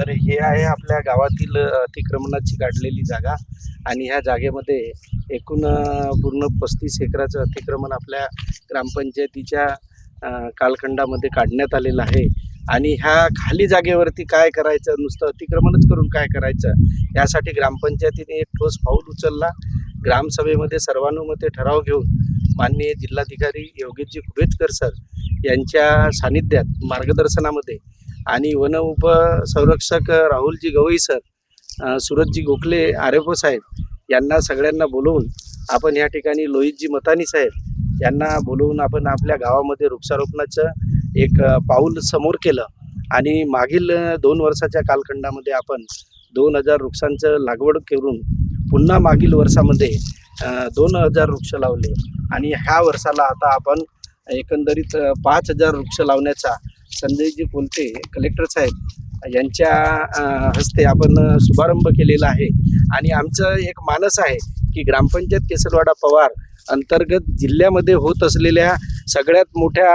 तर हे आहे आपल्या गावातील अतिक्रमणाची काढलेली जागा. आणि ह्या जागेमध्ये एकूण पूर्ण पस्तीस एकराचं अतिक्रमण आपल्या ग्रामपंचायतीच्या कालखंडामध्ये काढण्यात आलेलं आहे. आणि ह्या खाली जागेवरती काय करायचं नुसतं अतिक्रमणच करून काय करायचं यासाठी ग्रामपंचायतीने एक ठोस पाऊल उचलला. ग्रामसभेमध्ये सर्वानुमते ठराव घेऊन माननीय जिल्हाधिकारी योगेशजी कुबेजकर सर यांच्या सानिध्यात मार्गदर्शनामध्ये आणि वन उपसंरक्षक राहुलजी गवई सर अ, सूरजजी गोखले आर साहेब यांना सगळ्यांना बोलवून आपण या ठिकाणी लोहितजी मतानी साहेब यांना बोलवून आपण आपल्या गावामध्ये वृक्षारोपणाचं एक पाऊल समोर केलं. आणि मागील दोन वर्षाच्या कालखंडामध्ये आपण दोन हजार वृक्षांचं लागवड करून पुन्हा मागील वर्षामध्ये दोन हजार वृक्ष लावले. आणि ह्या वर्षाला आता आपण एकंदरीत पाच हजार वृक्ष लावण्याचा संजयजी कोलते कलेक्टर साहेब यांच्या हस्ते आपण शुभारंभ केलेला आहे. आणि आमचं एक मानस आहे की ग्रामपंचायत केसरवाडा पवार अंतर्गत जिल्ह्यामध्ये होत असलेल्या सगळ्यात मोठ्या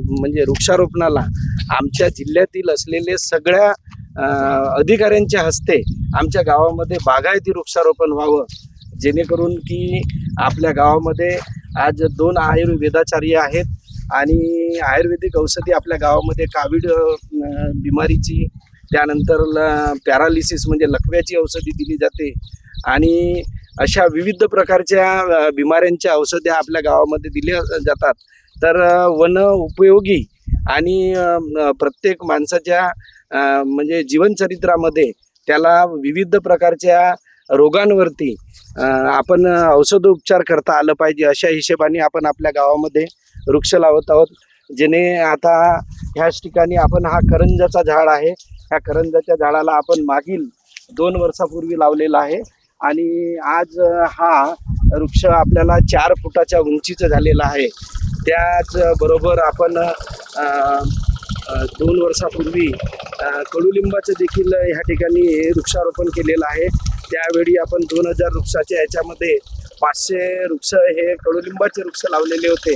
म्हणजे वृक्षारोपणाला आमच्या जिल्ह्यातील असलेले सगळ्या अधिकाऱ्यांच्या हस्ते आमच्या गावामध्ये बागायती वृक्षारोपण व्हावं. जेणेकरून की आपल्या गावामध्ये आज दोन आयुर्वेदाचार्य आहेत आणि आयुर्वेदिक औषधी आपल्या गावामध्ये कावीड बिमारीची त्यानंतर ल पॅरालिसिस म्हणजे लकव्याची औषधी दिली जाते. आणि अशा विविध प्रकारच्या बिमाऱ्यांच्या औषध्या आपल्या गावामध्ये दिल्या जातात. तर वन उपयोगी आणि प्रत्येक माणसाच्या म्हणजे जीवनचरित्रामध्ये त्याला विविध प्रकारच्या रोगांवरती आपण औषधोपचार करता आलं पाहिजे अशा हिशेबाने आपण आपल्या गावामध्ये वृक्ष लावत आहोत. जेणे आता ह्याच ठिकाणी आपण हा करंजाचा झाड आहे. ह्या करंजाच्या झाडाला आपण मागील दोन वर्षापूर्वी लावलेला आहे. आणि आज हा वृक्ष आपल्याला चार फुटाच्या उंचीचं झालेला आहे. त्याचबरोबर आपण दोन वर्षापूर्वी कडुलिंबाचं देखील ह्या ठिकाणी वृक्षारोपण केलेलं आहे. त्यावेळी आपण दोन हजार वृक्षाच्या ह्याच्यामध्ये पाचशे वृक्ष हे कडुलिंबाचे वृक्ष लावलेले होते.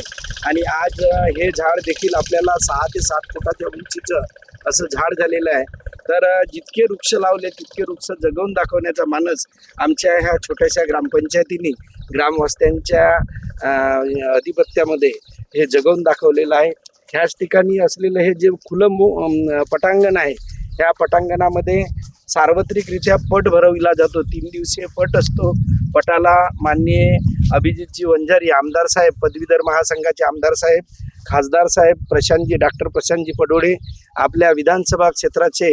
आणि आज हे झाड देखील आपल्याला सहा ते सात फुटाच्या उंचीचं असं झाड झालेलं आहे. तर जितके वृक्ष लावले तितके वृक्ष जगवून दाखवण्याचा मानस आमच्या ह्या छोट्याशा ग्रामपंचायतीने ग्रामवस्त्यांच्या अधिपत्यामध्ये हे जगवून दाखवलेलं आहे. ह्याच ठिकाणी असलेलं हे जे खुलं मो पटांगण आहे ह्या पटांगणामध्ये सार्वत्रिकरित्या पट भरविला जातो. तीन दिवसीय पट असतो. पटाला माननीय अभिजितजी वंजारी आमदार साहेब पदवीधर महासंघाचे आमदार साहेब खासदार साहेब प्रशांतजी डॉक्टर प्रशांतजी पडोळे आपल्या विधानसभा क्षेत्राचे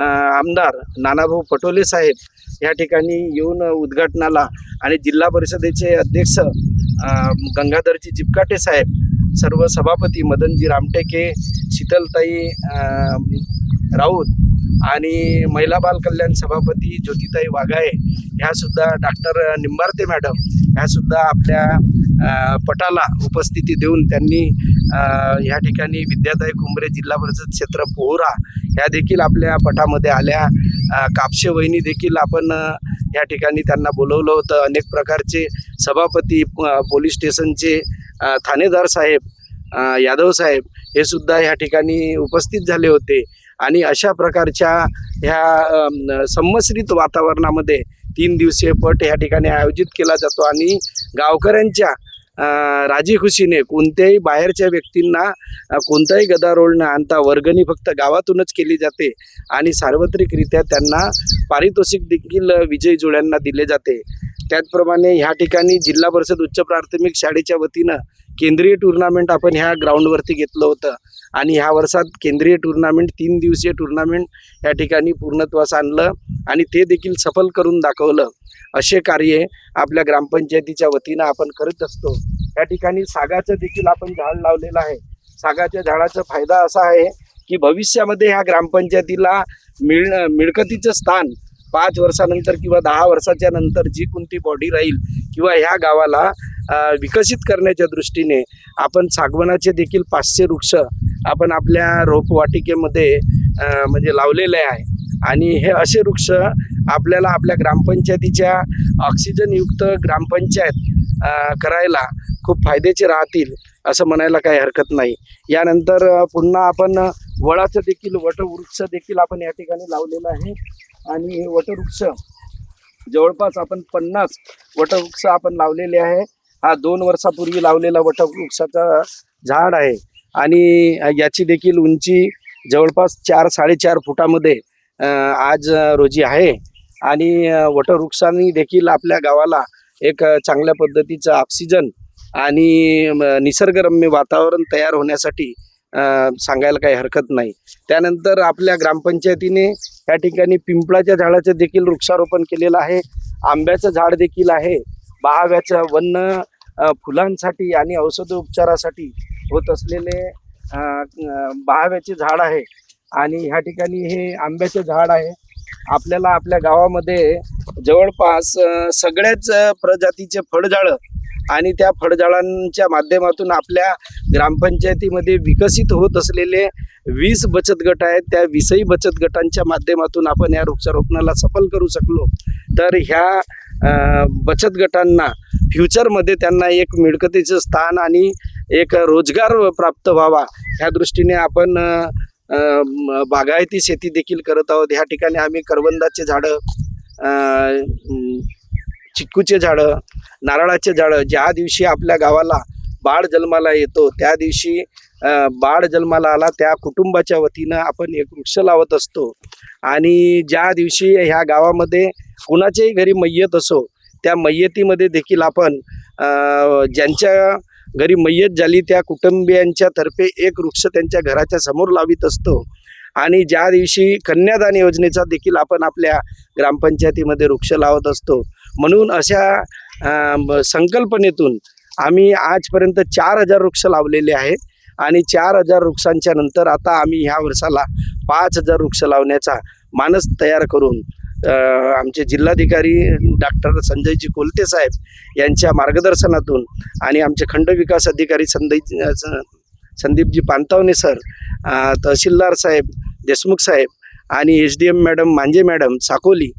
आमदार नानाभाऊ पटोले साहेब या ठिकाणी येऊन उद्घाटनाला आणि जिल्हा परिषदेचे अध्यक्ष गंगाधरजी जिपकाटे साहेब सर्व सभापती मदनजी रामटेके शीतलताई राऊत आणि महिला बाल कल्याण सभापती ज्योतिताई वाघाळे ह्यासुद्धा डॉक्टर निंबारते मॅडम ह्यासुद्धा आपल्या पटाला उपस्थिती देऊन त्यांनी ह्या ठिकाणी विद्याताई कुंभरे जिल्हा परिषद क्षेत्र पोहरा ह्या देखील आपल्या पटामध्ये आल्या. कापशे वहिनी देखील आपण ह्या या ठिकाणी त्यांना बोलवलं होतं. अनेक प्रकारचे सभापती पोलीस स्टेशनचे थानेदार ठाणेदार साहेब यादव साहेब हे सुद्धा ह्या ठिकाणी उपस्थित झाले होते. आणि अशा प्रकारच्या ह्या अम, संमिश्रित वातावरणामध्ये तीन दिवसीय पट ह्या ठिकाणी आयोजित केला जातो. आणि गावकऱ्यांच्या राजीखुशीने कोणत्याही बाहेरच्या व्यक्तींना कोणताही गदारोळ न आणता वर्गणी फक्त गावातूनच केली जाते आणि सार्वत्रिकरित्या त्यांना पारितोषिक देखील विजयी जुळ्यांना दिले जाते. त्याचप्रमाणे ह्या ठिकाणी जिल्हा परिषद उच्च प्राथमिक शाळेच्या वतीनं केंद्रीय टुर्नामेंट आपण ह्या ग्राउंडवरती घेतलं होतं. आणि ह्या वर्षात केंद्रीय टुर्नामेंट तीन दिवसीय टुर्नामेंट या ठिकाणी पूर्णत्वास आणलं आणि ते देखील सफल करून दाखवलं. असे कार्य आपल्या ग्रामपंचायतीच्या वतीनं आपण करत असतो. या ठिकाणी सागाचं देखील आपण झाड लावलेलं आहे. सागाच्या झाडाचा फायदा असा आहे की भविष्यामध्ये ह्या ग्रामपंचायतीला मिळ मिळकतीचं स्थान पाच वर्षानंतर किंवा दहा वर्षाच्या नंतर जी कोणती बॉडी राहील किंवा ह्या गावाला विकसित करण्याच्या दृष्टीने आपण सागवनाचे देखील पाचशे वृक्ष आपण आपल्या रोपवाटिकेमध्ये म्हणजे लावलेले आहे. आणि हे असे वृक्ष आपल्याला आपल्या ग्रामपंचायतीच्या ऑक्सिजनयुक्त ग्रामपंचायत करायला खूप फायद्याचे राहतील असं म्हणायला काही हरकत नाही. यानंतर पुन्हा आपण वळाचं वडाचं देखील वटवृक्ष देखील आपण या ठिकाणी लावलेलं आहे. आणि हे वटवृक्ष. जवळपास आपण पन्नास वटवृक्ष आपण लावलेले आहे. हा दोन वर्षापूर्वी लावलेला वटवृक्षाचा झाड आहे. आणि याची देखील उंची जवळपास चार साडेचार फुटामध्ये आज रोजी आहे. आणि वटवृक्षांनी देखील आपल्या गावाला एक चांगल्या पद्धतीचं ऑक्सिजन आणि म, निसर्गरम्य वातावरण तयार होण्यासाठी सांगायला काही हरकत नाही. त्यानंतर आपल्या ग्रामपंचायतीने या ठिकाणी पिंपळाच्या झाडाचं देखील वृक्षारोपण केलेलं आहे. आंब्याचं झाड देखील आहे. बहाव्याचं वन फुलांसाठी आणि औषधोपचारासाठी होत असलेले बहाव्याचे झाड आहे. आणि ह्या ठिकाणी हे आंब्याचे झाड आहे. आपल्याला आपल्या गावामध्ये जवळपास सगळ्याच प्रजातीचे फळझाडं आणि त्या फळझाडांच्या माध्यमातून आपल्या ग्रामपंचायतीमध्ये विकसित होत असलेले वीस बचत गट आहेत. त्या वीसही बचत गटांच्या माध्यमातून आपण या वृक्षारोपणाला सफल करू शकलो. तर ह्या बचत गटांना फ्युचरमध्ये त्यांना एक मिळकतीचं स्थान आणि एक रोजगार प्राप्त व्हावा ह्या दृष्टीने आपण बागायती शेती देखील करत आहोत. ह्या ठिकाणी आम्ही करवंदाचे झाडं चिक्कूचे झाडं नारळाचे झाडं ज्या दिवशी आपल्या गावाला बाळ जन्माला येतो त्या दिवशी बाळ जन्माला आला त्या कुटुंबाच्या वतीनं आपण एक वृक्ष लावत असतो. आणि ज्या दिवशी ह्या गावामध्ये कुणाच्याही घरी मय्यत असो त्या मय्यतीमध्ये देखील आपण ज्यांच्या घरी मय्यत झाली त्या कुटुंबियांच्या तर्फे एक वृक्ष त्यांच्या घराच्या समोर लावित असतो. आणि ज्या दिवशी कन्यादान योजनेचा देखील आपण आपल्या ग्रामपंचायतीमध्ये वृक्ष लावत असतो. म्हणून अशा ब- संकल्पनेतून आम्ही आजपर्यंत चार हजार वृक्ष लावलेले आहे आणि चार हजार वृक्षांच्या नंतर आता आम्ही ह्या वर्षाला पाच हजार वृक्ष लावण्याचा मानस तयार करून आमचे जिल्हाधिकारी डॉक्टर संजयजी कोलते साहेब यांच्या मार्गदर्शनातून आणि आमचे खंड विकास अधिकारी संदय स- संदीपजी पानतावणे सर तहसीलदार साहेब देशमुख साहेब आणि H D M madam Manje madam Sakoli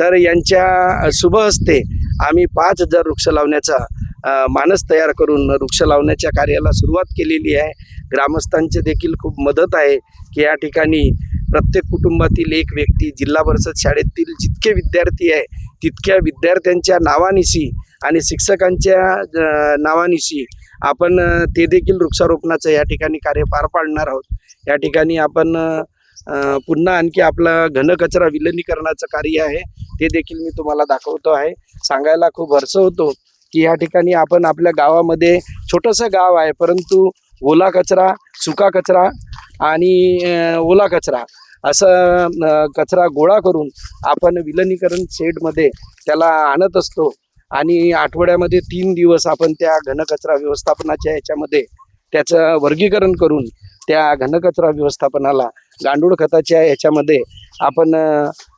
तर यांच्या शुभ हस्ते आम्ही पाच हजार वृक्ष लावण्याचा मानस तयार करून वृक्ष लावण्याच्या कार्याला सुरुवात केलेली आहे. ग्रामस्थांचे देखील खूप मदत आहे की या ठिकाणी प्रत्येक कुटुंबातील एक व्यक्ती जिल्हा परिषद शाळेतील जितके विद्यार्थी आहे तितक्या विद्यार्थ्यांच्या नावानिशी आणि शिक्षकांच्या नावानिशी आपण ते देखील वृक्षारोपणाचं या ठिकाणी कार्य पार पाडणार आहोत. या ठिकाणी आपण पुन्हा आणखी आपलं घनकचरा विलनीकरणाचं कार्य आहे ते देखील मी तुम्हाला दाखवतो आहे. सांगायला खूप हर्ष होतो की या ठिकाणी आपण आपल्या गावामध्ये छोटंसं गाव आहे परंतु ओला कचरा सुका कचरा आणि ओला कचरा असं कचरा गोळा करून आपण विलनीकरण शेडमध्ये त्याला आणत असतो. आणि आठवड्यामध्ये तीन दिवस आपण त्या घनकचरा व्यवस्थापनाच्या याच्यामध्ये त्याचं वर्गीकरण करून त्या घनकचरा व्यवस्थापनाला गांडूळ खताच्या याच्यामध्ये आपण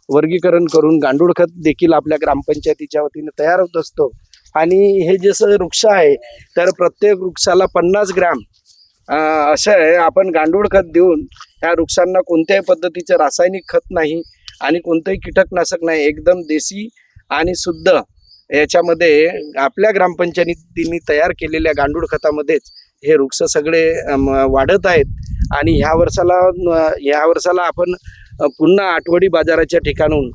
वर्गीकरण करून गांडूळ खत देखील आपल्या ग्रामपंचायतीच्या वतीने तयार होत असतो. आणि हे जसं वृक्ष आहे तर प्रत्येक वृक्षाला पन्नास ग्रॅम असं आहे आपण गांडूळ खत देऊन ह्या वृक्षांना कोणत्याही पद्धतीचं रासायनिक खत नाही आणि कोणतंही कीटकनाशक नाही एकदम देशी आणि शुद्ध याच्यामध्ये आपल्या ग्रामपंचायतींनी तयार केलेल्या गांडूळ खतामध्येच हे वृक्ष सगळे वाढत आहेत. आणि ह्या वर्षाला ह्या वर्षाला आपण पुन्हा आठवडी बाजाराच्या ठिकाणून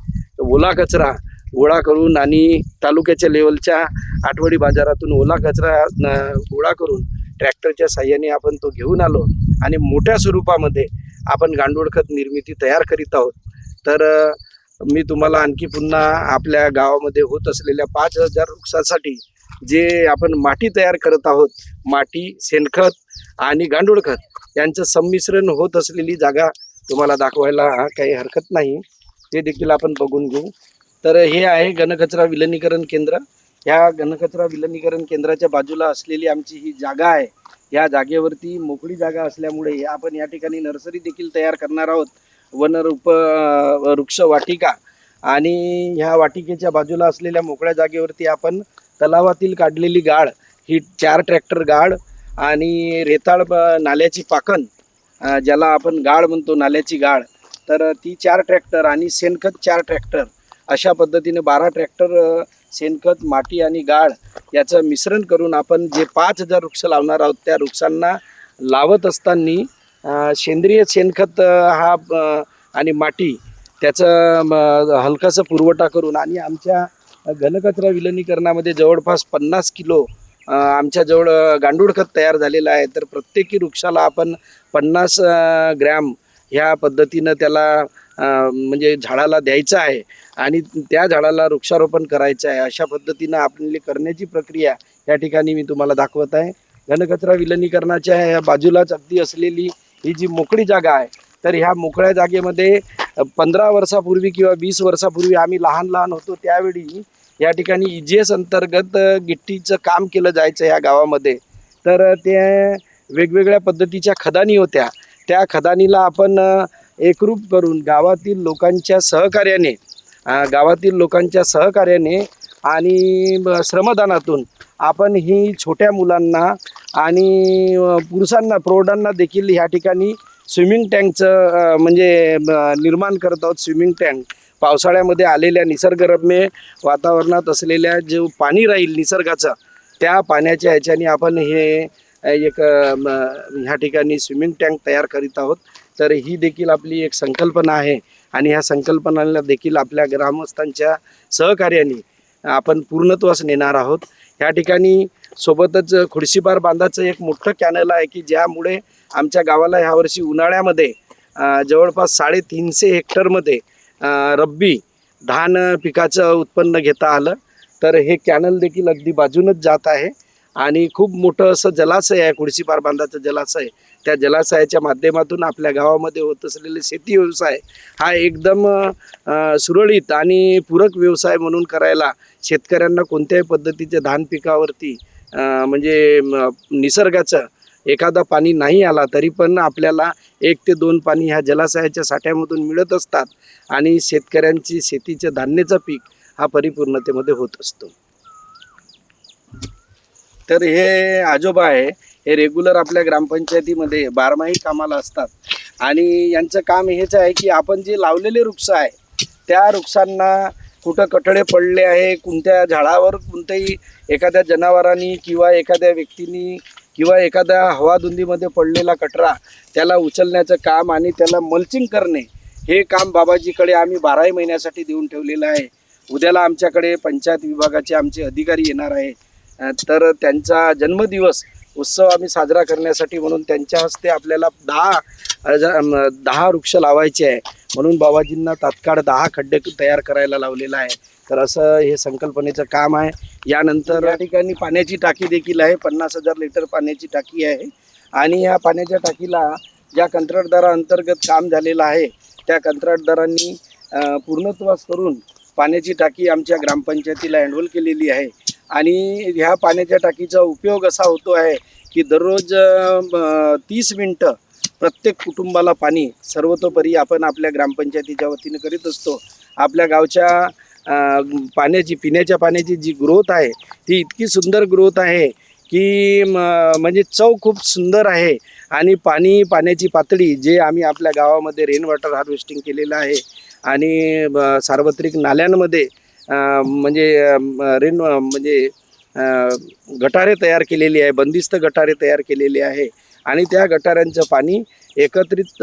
ओला कचरा गोळा करून आणि तालुक्याच्या लेवलच्या आठवडी बाजारातून ओला कचरा गोळा करून ट्रॅक्टरच्या साह्याने आपण तो घेऊन आलो. आणि मोठ्या स्वरूपामध्ये आपण गांडूळ खत निर्मिती तयार करीत आहोत. तर मी तुम्हाला आणखी पुन्हा आपल्या गावामध्ये होत असलेल्या पाच हजार वृक्षासाठी जे आपण माती तयार करत आहोत माती शेणखत आणि गांडूळ खत यांचं संमिश्रण होत असलेली जागा तुम्हाला दाखवायला काही हरकत नाही. ते देखील आपण बघून घेऊ. तर हे आहे घनकचरा विलनीकरण केंद्र. ह्या घनकचरा विलनीकरण केंद्राच्या बाजूला असलेली आमची ही जागा आहे. या जागेवरती मोकळी जागा असल्यामुळे आपण या ठिकाणी नर्सरी देखील तयार करणार आहोत. वनरूप वृक्ष वाटिका आणि ह्या वाटिकेच्या बाजूला असलेल्या मोकळ्या जागेवरती आपण तलावातील काढलेली गाळ ही चार ट्रॅक्टर गाळ आणि रेताळ नाल्याची पाकण ज्याला आपण गाळ म्हणतो नाल्याची गाळ तर ती चार ट्रॅक्टर आणि शेणखत चार ट्रॅक्टर अशा पद्धतीने बारा ट्रॅक्टर शेणखत माती आणि गाळ याचं मिश्रण करून आपण जे पाच हजार वृक्ष लावणार आहोत त्या वृक्षांना लावत असताना सेंद्रिय शेणखत हा आणि माती त्याचं हलकासा पुरवठा करून आणि आमच्या घनकचरा विलनीकरणामध्ये जवळपास पन्नास किलो आमच्याजवळ गांडूळ खत तयार झालेलं आहे. तर प्रत्येकी वृक्षाला आपण पन्नास ग्रॅम ह्या पद्धतीनं त्याला म्हणजे झाडाला द्यायचं आहे. आणि त्या झाडाला वृक्षारोपण करायचं आहे. अशा पद्धतीनं आपली करण्याची प्रक्रिया या ठिकाणी मी तुम्हाला दाखवत आहे. घनकचरा विलनीकरणाच्या ह्या बाजूलाच अगदी असलेली ही जी मोकळी जागा आहे तर ह्या मोकळ्या जागेमध्ये पंधरा वर्षापूर्वी किंवा वीस वर्षापूर्वी आम्ही लहान लहान होतो त्यावेळी या ठिकाणी ई जी एस अंतर्गत गिट्टीचं काम केलं जायचं ह्या गावामध्ये. तर ते वेगवेगळ्या पद्धतीच्या खदानी होत्या. त्या खदानीला आपण एकरूप करून गावातील लोकांच्या सहकार्याने गावातील लोकांच्या सहकार्याने आणि श्रमदानातून आपण ही छोट्या मुलांना आणि पुरुषांना प्रौढांना देखील ह्या ठिकाणी स्विमिंग टँकचं म्हणजे निर्माण करत आहोत स्विमिंग टँक. पावसाळ्यामध्ये आलेल्या निसर्गरम्य वातावरणात असलेल्या जे पाणी राहील निसर्गाचं त्या पाण्याच्या ह्याच्याने आपण हे एक ह्या ठिकाणी स्विमिंग टँक तयार करीत आहोत. तर ही देखील आपली एक संकल्पना आहे आणि ह्या संकल्पनाला देखील आपल्या ग्रामस्थांच्या सहकार्याने आपण पूर्णत्वास नेणार आहोत. ह्या ठिकाणी सोबतच खुडशीपार बांधाचं एक मोठं कॅनल आहे की ज्यामुळे आमच्या गावाला ह्यावर्षी उन्हाळ्यामध्ये जवळपास साडेतीनशे हेक्टरमध्ये रब्बी धान पिकाचं उत्पन्न घेता आलं. तर हे कॅनल देखील अगदी बाजूनच जात आहे आणि खूप मोठं असं जलाशय आहे खुडशीपार बांधाचं जलाशय. त्या जलाशयाच्या माध्यमातून आपल्या गावामध्ये होत असलेले शेती व्यवसाय हा एकदम सुरळीत आणि पूरक व्यवसाय म्हणून करायला शेतकऱ्यांना कोणत्याही पद्धतीच्या धान पिकावरती म्हणजे निसर्गाचं एखादा पाणी नाही आला तरी पण आपल्याला एक ते दोन पाणी ह्या जलाशयाच्या साठ्यामधून मिळत असतात आणि शेतकऱ्यांची शेतीचं धान्याचं पीक हा परिपूर्णतेमध्ये होत असतो. तर हे आजोबा आहे हे रेग्युलर आपल्या ग्रामपंचायतीमध्ये बारमाही कामाला असतात. आणि यांचं काम हेच आहे की आपण जे लावलेले वृक्ष आहे त्या वृक्षांना कुठं कठडे पडले आहे कोणत्या झाडावर कोणत्याही एखाद्या जनावरांनी किंवा एखाद्या व्यक्तीनी किंवा एखाद्या हवाधुंदीमध्ये पडलेला कटरा त्याला उचलण्याचं काम आणि त्याला मल्चिंग करणे हे काम बाबाजीकडे आम्ही बाराही महिन्यासाठी देऊन ठेवलेलं आहे. उद्याला आमच्याकडे पंचायत विभागाचे आमचे अधिकारी येणार आहे तर त्यांचा जन्मदिवस उत्सव आम्ही साजरा करण्यासाठी म्हणून त्यांच्या हस्ते आपल्याला दहा हजार- दहा वृक्ष लावायचे आहे. म्हणून बाबाजींना तात्काळ दहा खड्डे तयार करायला लावलेलं आहे. तर असं हे संकल्पनेचं काम आहे. यानंतर या ठिकाणी पाण्याची टाकी देखील आहे. पन्नास हजार लिटर पाण्याची टाकी आहे. आणि या पाण्याच्या टाकीला ज्या कंत्राटदाराअंतर्गत काम झालेलं आहे त्या कंत्राटदारांनी पूर्णत्वास करून पाण्याची टाकी आमच्या ग्रामपंचायतीला हँडवल केलेली आहे. आणि ह्या पाण्याच्या टाकीचा उपयोग असा होतो आहे की दररोज तीस मिनटं प्रत्येक कुटुंबाला पाणी सर्वतोपरी आपण आपल्या ग्रामपंचायतीच्या वतीने करीत असतो. आपल्या गावच्या पाण्याची पिण्याच्या पाण्याची जी ग्रोथ आहे ती इतकी सुंदर ग्रोथ आहे की म- म्हणजे चव खूप सुंदर आहे. आणि पाणी पाण्याची पातळी जे आम्ही आपल्या गावामध्ये रेन वॉटर हार्वेस्टिंग केलेलं आहे आणि ब- सार्वत्रिक नाल्यांमध्ये म्हणजे रेन म्हणजे गटारे तयार केलेली आहे बंदिस्त गटारे तयार केलेले आहे. आणि त्या गटाऱ्यांचं पाणी एकत्रित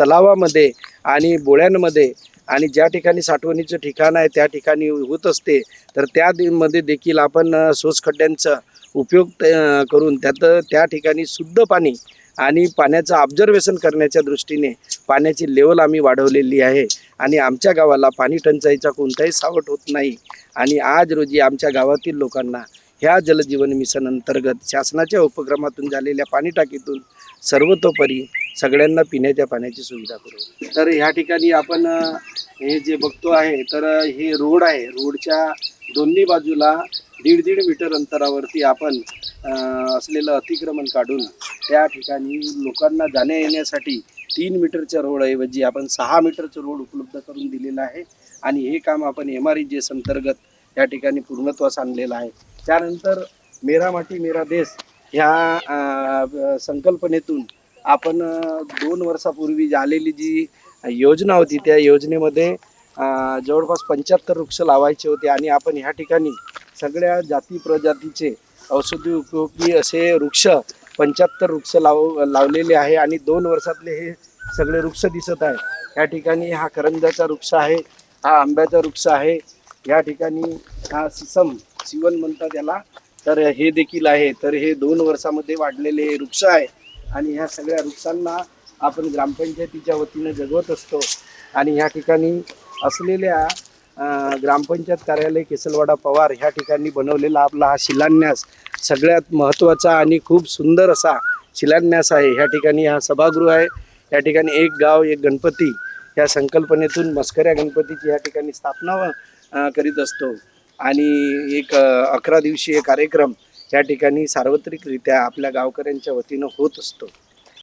तलावामध्ये आणि बोळ्यांमध्ये आणि ज्या ठिकाणी साठवणीचं ठिकाण आहे त्या ठिकाणी होत असते. तर त्या मध्ये देखील आपण सोसखड्ड्यांचा उपयोग करून त्यात त्या ठिकाणी शुद्ध पाणी आणि पाण्याचं ऑब्झर्वेशन करण्याच्या दृष्टीने पाण्याची लेवल आम्ही वाढवलेली आहे. आणि आमच्या गावाला पाणी टंचाईचा कोणताही सावट होत नाही. आणि आज रोजी आमच्या गावातील लोकांना ह्या जलजीवन मिशन अंतर्गत शासनाच्या उपक्रमातून झालेल्या पाणी टाकीतून सर्वतोपरी सगळ्यांना पिण्याच्या पाण्याची सुविधा करू. तर ह्या ठिकाणी आपण हे जे बघतो आहे तर हे रोड आहे. रोडच्या दोन्ही बाजूला दीड दीड मीटर अंतरावरती आपण असलेलं अतिक्रमण काढून त्या ठिकाणी लोकांना जाण्या येण्यासाठी तीन मीटरच्या रोडऐवजी आपण सहा मीटरचं रोड उपलब्ध करून दिलेलं आहे. आणि हे काम आपण एम आर ई जे अंतर्गत या ठिकाणी पूर्णत्वास आणलेलं आहे. त्यानंतर मेरा माटी मेरा देश ह्या संकल्पनेतून आपण दोन वर्षापूर्वी आलेली जी योजना होती त्या योजनेमध्ये जवळपास पंच्याहत्तर वृक्ष लावायचे होते आणि आपण ह्या ठिकाणी सगळ्या जाती प्रजातीचे औषधी उपयोगी असे वृक्ष पंच्याहत्तर वृक्ष लाव लावलेले आहे आणि दोन वर्षातले हे सगळे वृक्ष दिसत आहे या ठिकाणी हा करंजाचा वृक्ष आहे हा आंब्याचा वृक्ष आहे या ठिकाणी हा सिसम सिवन म्हणतात याला. तर हे देखील आहे. तर हे दोन वर्षामध्ये वाढलेले हे वृक्ष आहे आणि ह्या सगळ्या वृक्षांना आपण ग्रामपंचायतीच्या वतीनं जगवत असतो आणि ह्या ठिकाणी असलेल्या ग्रामपंचायत कार्यालय केसलवाडा पवार ह्या ठिकाणी बनवलेला आपला हा शिलान्यास सगळ्यात महत्त्वाचा आणि खूप सुंदर असा शिलान्यास आहे. ह्या ठिकाणी हा सभागृह आहे. या ठिकाणी एक गाव एक गणपती या संकल्पनेतून मस्कऱ्या गणपतीची या ठिकाणी स्थापना करीत असतो. आणि एक अकरा दिवसीय कार्यक्रम या ठिकाणी सार्वत्रिकरित्या आपल्या गावकऱ्यांच्या वतीनं होत असतो.